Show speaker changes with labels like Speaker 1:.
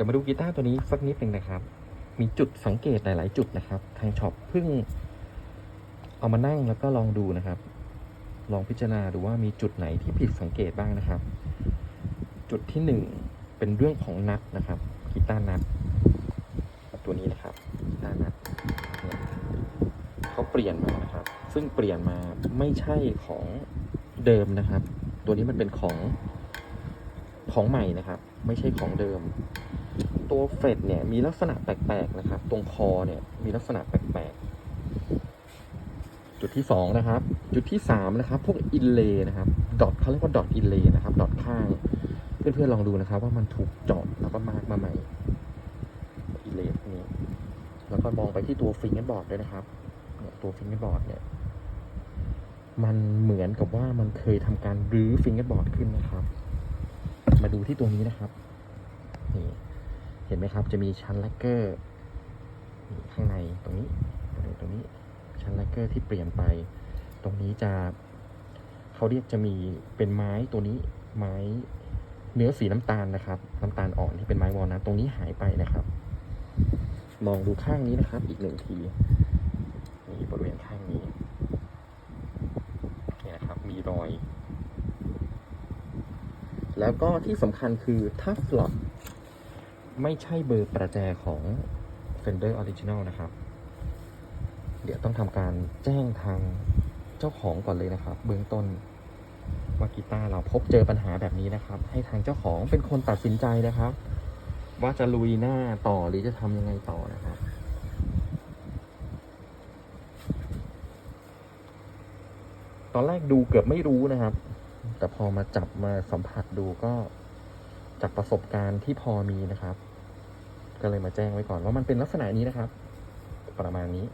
Speaker 1: ดี๋ยวมาดูกีตาร์ตัวนี้สักนิดหนึ่งนะครับ มีจุดสังเกตหลาย ๆ จุดนะครับ ทางช็อปเพิ่ง เอามานั่งแล้วก็ลองดูนะครับ ลองพิจารณาดูว่ามีจุดไหนที่ผิดสังเกตบ้างนะครับ จุดที่หนึ่งเป็นเรื่องของนัดนะครับกีตาร์นัดตัวนี้นะครับกีตาร์นัดเนี่ยเขาเปลี่ยนมานะครับ ซึ่งเปลี่ยนมาไม่ใช่ของเดิมนะครับ ตัวนี้มันเป็นของของใหม่นะครับ ไม่ใช่ของเดิม ตัวเฟดเนี่ยมีลักษณะแปลกๆนะครับ ตรงคอเนี่ยมีลักษณะแปลกๆ จุดที่สองนะครับ จุดที่สามนะครับ พวกอินเลย์นะครับ ดอทเขาเรียกว่าดอทอินเลย์นะครับ ดอทข้าง เพื่อนๆลองดูนะครับ ว่ามันถูกเจาะแล้วก็มาร์กมาใหม่ อินเลย์พวกนี้ แล้วก็มองไปที่ตัวฟิงเกอร์บอร์ดด้วยนะครับ ตัวฟิงเกอร์บอร์ดเนี่ยมันเหมือนกับว่ามันเคยทำการรื้อฟิงเกอร์บอร์ดขึ้นนะครับ มาดูที่ตัวนี้นะครับ นี่ เห็นไหมครับ จะมีชั้นแลกเกอร์ข้างในตรงนี้ตรงนี้ตรงนี้ชั้นแลกเกอร์ที่เปลี่ยนไป ตรงนี้จะเขาเรียกจะมีเป็นไม้ตัวนี้ไม้เนื้อสีน้ำตาลนะครับ น้ำตาลอ่อนที่เป็นไม้วอลนัทตรงนี้หายไปนะครับ มองดูข้างนี้นะครับ อีกหนึ่งทีนี่บริเวณข้างนี้นี่นะครับ มีรอย แล้วก็ที่สำคัญคือถ้าฟลอต ไม่ใช่เบอร์ประแจของ Fender Original นะครับ เดี๋ยวต้องทำการแจ้งทางเจ้าของก่อนเลยนะครับ เบื้องต้นว่ากีตาร์เราพบเจอปัญหาแบบนี้นะครับ ให้ทางเจ้าของเป็นคนตัดสินใจนะครับ ว่าจะลุยหน้าต่อหรือจะทำยังไงต่อนะครับตอนแรกดูเกือบไม่รู้นะครับ แต่พอมาจับมาสัมผัสดูก็จากประสบการณ์ที่พอมีนะครับ ก็เลยมาแจ้งไว้ก่อนว่ามันเป็นลักษณะนี้นะครับ ประมาณนี้